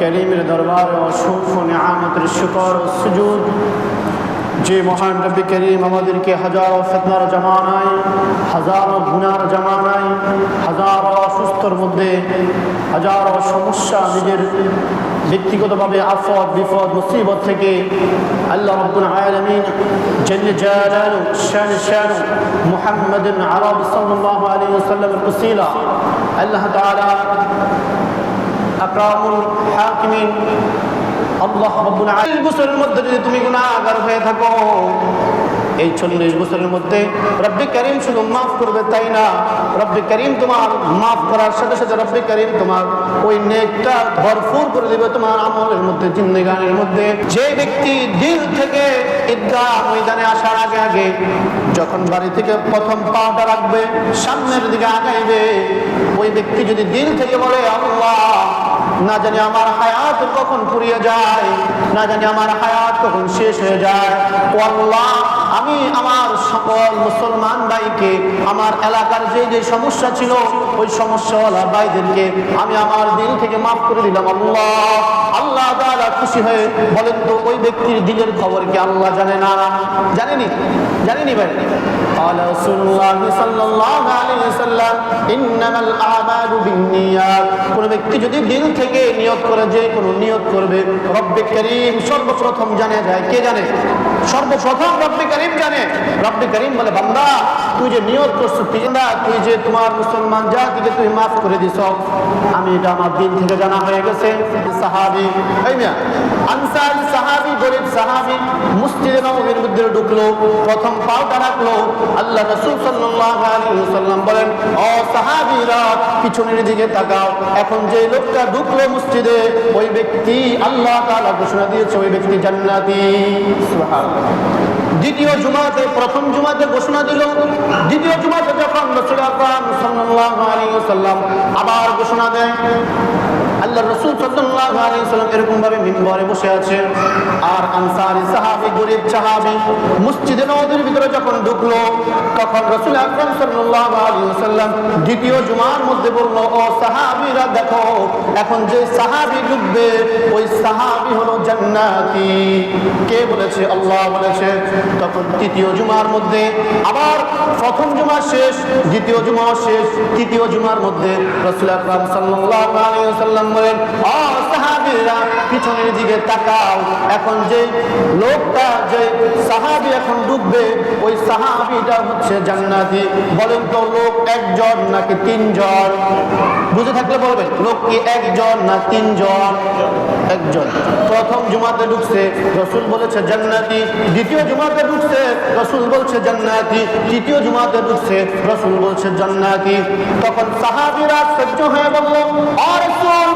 করিমের দরবার অসুখ ও নিয়ামতের শুকর ও সুজুদ। যে মহান রব্বি করিম আমাদেরকে হাজারো ফেতনার জামানায়, হাজারো গুনার জামানায়, হাজারো অসুস্থর মধ্যে, হাজারো সমস্যা নিজের ব্যক্তিগতভাবে আফদ বিপদ মুসিবত থেকে আল্লাহ রব্বুল আলামিন জল্লে জালালু শান শান মুহাম্মাদিন আরব সাল্লাল্লাহু আলাইহি ওয়াসাল্লামের উসিলা আল্লাহ তাআলা বছরের মধ্যে যদি তুমি হয়ে থাকো, এই বছরের মধ্যে মাফ করবে, তাই না? তোমার মাফ করার সাথে সাথে করিম তোমার ওই করে দেবে তোমার আমলের মধ্যে, জিন্দেগানের মধ্যে। যে ব্যক্তি দিল থেকে ঈদগাহ ময়দানে আসার আগে আগে যখন বাড়ি থেকে প্রথম পাটা রাখবে, সামনের দিকে আগাইবে, ওই ব্যক্তি যদি দিল থেকে বলে, আল্লাহ না জানি আমার হায়াত কখন ফুরিয়ে যায়, না জানি আমার হায়াত কখন শেষ হয়ে যায়। আল্লাহ আমি আমার সকল মুসলমান ভাইকে, আমার এলাকার যে যে সমস্যা ছিল, ওই সমস্যাওয়ালা ভাইদেরকে আমি আমার দিল থেকে মাফ করে দিলাম। আল্লাহ আল্লাহ তাআলা খুশি হয়ে বলেন তো, ওই ব্যক্তির দিলের খবর কি আল্লাহ জানে না? জানেনি? জানেনি ভাই? আল্লাহ কোন ব্যক্তি যদি দিল থেকে করে, যে কোন করবে, রব্বে করিম সর্বপ্রথম জানে যায়। কে জানে? সর্বপ্রথম রব্বে করিম জানে। রব্বে করিম বলে, বান্দা, তুই যে তুই যে তোমার মুসলমান জাতিকে তুই মাফ করে আমি এটা আমার দিন থেকে জানা হয়ে গেছে। সাহাবি আনসারি সাহাবি, গরিব সাহাবি, মুসজিদে নবমীর মধ্যে ঢুকলো, প্রথম পাওটা রাখল। আল্লাহ রসুল সাল্লাহ আলী সাল্লাম বলেন ও সাহাবীরা, পিছনের দিকে তাকাও। এখন যে লোকটা ঢুকলো মসজিদে, ওই ব্যক্তি আল্লাহ তালা ঘোষণা দিয়েছে, ওই ব্যক্তি জান্নাতি। দ্বিতীয় জুমাতে, প্রথম জুমাতে ঘোষণা দিল। দ্বিতীয় জুমাতে যখন রসুল আকরাম ওয়াসাল্লাম আবার ঘোষণা দেয় রসুল বসে আর আনসারি ভিতরে যখন ঢুকলো, তখন দ্বিতীয় জুমার মধ্যে বলল, ও সাহাবীরা, দেখো, এখন যে সাহাবী ঢুকবে, ওই সাহাবী হলো জান্নাতি। কে বলেছে? আল্লাহ বলেছে। তখন তৃতীয় জুমার মধ্যে আবার প্রথম জুমা শেষ দ্বিতীয় জুমা শেষ, তৃতীয় জুমার মধ্যে রসুল আকরাম ওয়াসাল্লাম বলেন ও পিছনের দিকে তাকাও, এখন যে লোকটা, যে সাহাবী এখন ডুববে, ওই সাহাবীটা হচ্ছে জান্নাতি। বলেন তো, লোক একজন নাকি তিনজন? বুঝে থাকলে বলবেন, লোক কি একজন না তিনজন? একজন। প্রথম জুমাতে ঢুকছে রসুল বলেছে জান্নাতি, দ্বিতীয় জুমাতে ঢুকছে রসুল বলছে জান্নাতি, তৃতীয় জুমাতে ঢুকছে রসুল বলছে জান্নাতি। তখন সাহাবীরা সহ্য হয়ে বলল আর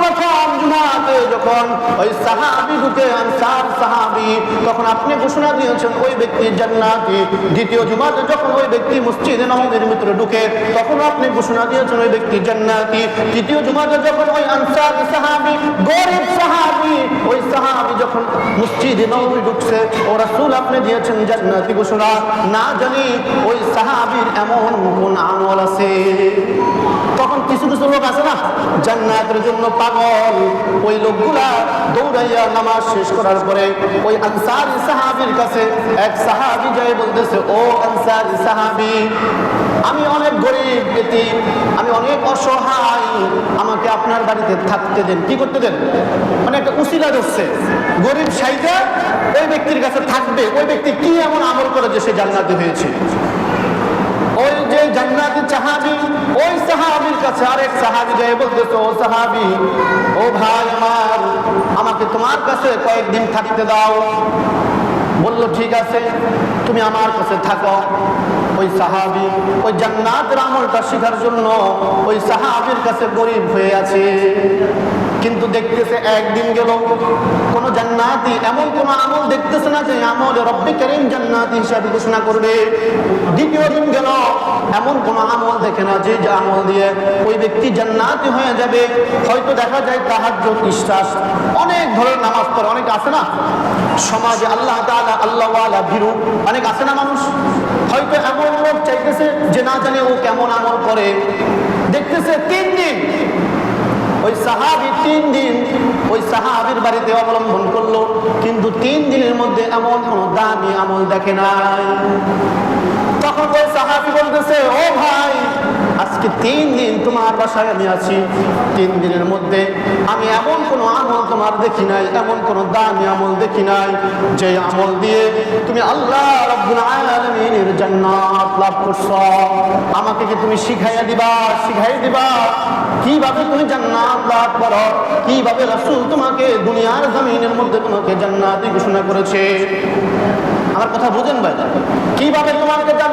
প্রথম জুমাতে যখন ওই সাহাবী ঢুকে, আনসার সাহাবী, তখন আপনি ঘোষণা দিয়েছেন ওই ব্যক্তি জান্নাতি। দ্বিতীয় জুমাতে যখন ওই ব্যক্তি মসজিদে নবমীর ভিতরে ঢুকে, তখন আপনি ঘোষণা দিয়েছেন ওই ব্যক্তি জান্নাতি। তৃতীয় জুমাতে যখন ওই আনসার সাহাবী, গরিব সাহাবী ওই সাহাবী যখন মসজিদে নবমী ঢুকছে, ও রাসূল আপনি দিয়েছেন জান্নাতি ঘোষণা। না জানি ওই সাহাবীর এমন কোন আমল আছে। তখন কিছু কিছু লোক আছে না, জান্নাতের জন্য পাগল। ওই লোকগুলা দৌড়াইয়া নামাজ শেষ করার পরে ওই আনসারি সাহাবীর কাছে এক সাহাবী যাই বলতেছে, ও আনসারি সাহাবী আমি অনেক গরিব ব্যক্তি আমি অনেক অসহায়। আমাকে আপনার বাড়িতে থাকতে দেন। কি করতে দেন? মানে একটা উসিলা ধরছে। গরিব সাইডে ওই ব্যক্তির কাছে থাকবে। ওই ব্যক্তি কি এমন আমল করে যে সে জান্নাতি হয়েছে? ওই যে জান্নাতি সাহাবি, ওই সাহাবির কাছে আরেক সাহাবি যায় বলতেছে, ও সাহাবি, ও ভাই আমার, আমাকে তোমার কাছে কয়েকদিন থাকতে দাও। বলল, ঠিক আছে, তুমি আমার কাছে থাকো। ওই সাহাবি ওই জান্নাতের আমলটা শেখার জন্য ওই সাহাবির কাছে গরিব হয়ে আছে। কিন্তু দেখতেছে একদিন গেল, কোন জান্নাতি, এমন কোন আমল দেখতেছে না যে আমল রব্বি করিম জান্নাতি হিসাবে ঘোষণা করবে। দ্বিতীয় দিন গেল এমন কোন আমল দেখে না যে আমল দিয়ে ওই ব্যক্তি জান্নাতি হয়ে যাবে। হয়তো দেখা যায় তাহার বিশ্বাস অনেক ধরনের নামাজ পড়ে, অনেক আছে না? সমাজে আল্লাহ তাআলা আল্লাহওয়ালা ভীরু, অনেক আছে না মানুষ? হয়তো এমন লোক চাইতেছে যে না জানে ও কেমন আমল করে। দেখতেছে তিন দিন, ওই সাহাবি তিন দিন, ওই সাহাবির বাড়িতে অবলম্বন করল, কিন্তু তিন দিনের মধ্যে এমন কোনো দামি আমল দেখে নাই তখন ওই সাহাবি বলতেছে ও ভাই আজকে তিন দিন তোমার বাসায় আমি আছি। তিন দিনের মধ্যে আমি এমন কোনো আমল তোমার দেখি নাই, এমন কোনো দামি আমল দেখি নাই, যে আমল দিয়ে তুমি আল্লাহ আলামিনের জান্নাত লাভ করছ। আমাকে কি তুমি শিখাইয়া দিবা? শিখাই দিবা? কীভাবে তুমি জান্নাত লাভ করো? কীভাবে রাসূল তোমাকে দুনিয়ার জমিনের মধ্যে তোমাকে জান্নাতি ঘোষণা করেছে? আমার কথা বুঝেন ভাই, কীভাবে তোমাকে জান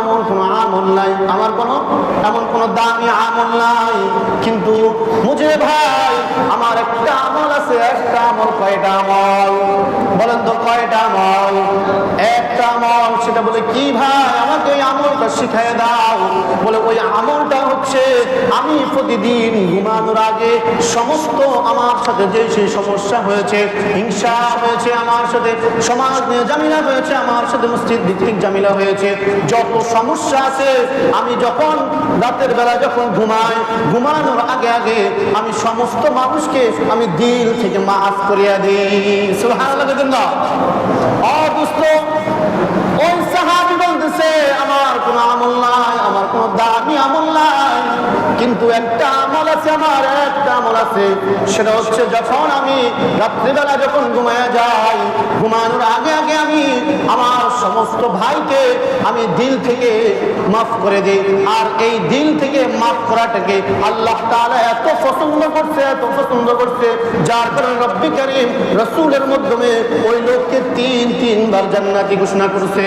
এমন কোনো আমল নাই। আমার কোনো এমন কোনো দামি আমল নাই। কিন্তু মুঝে ভাই, আমার একটা আমল আছে, একটা আমল কয়টা আমল? বলেন তো কয়টা আমল? একটা আমল, সেটা বলে, কি ভাই, আমাকে ওই আমলটা শিখাই দাও। বলে, ওই আমলটা হচ্ছে, আমি প্রতিদিন ঘুমানোর আগে সমস্ত আমার সাথে যে সেই সমস্যা হয়েছে, হিংসা হয়েছে আমার সাথে, সমাজ নিয়ে জামিলা হয়েছে আমার সাথে, মসজিদ ভিত্তিক জামিলা হয়েছে, যত সমস্যা আছে? আমি যখন রাতের বেলা যখন ঘুমাই, ঘুমানোর আগে আগে আমি সমস্ত মানুষকে আমি দিল থেকে মাফ করিয়া দিই। সুবহানাল্লাহ লাগে কিন্তু একটা আমল আছে, আমার একটা আমল আছে। সেটা হচ্ছে যখন আমি রাত্রিবেলা যখন ঘুমায় যাই, ঘুমানোর আগে আগে আমি আমার সমস্ত ভাইকে আমি দিল থেকে মাফ করে দিই। আর এই দিল থেকে মাফ করাটাকে আল্লাহ তাআলা এত পছন্দ করছে, এত পছন্দ করছে, যার কারণে রব্বি করিম রসুলের মাধ্যমে ওই লোককে তিন, তিনবার জান্নাতি ঘোষণা করছে।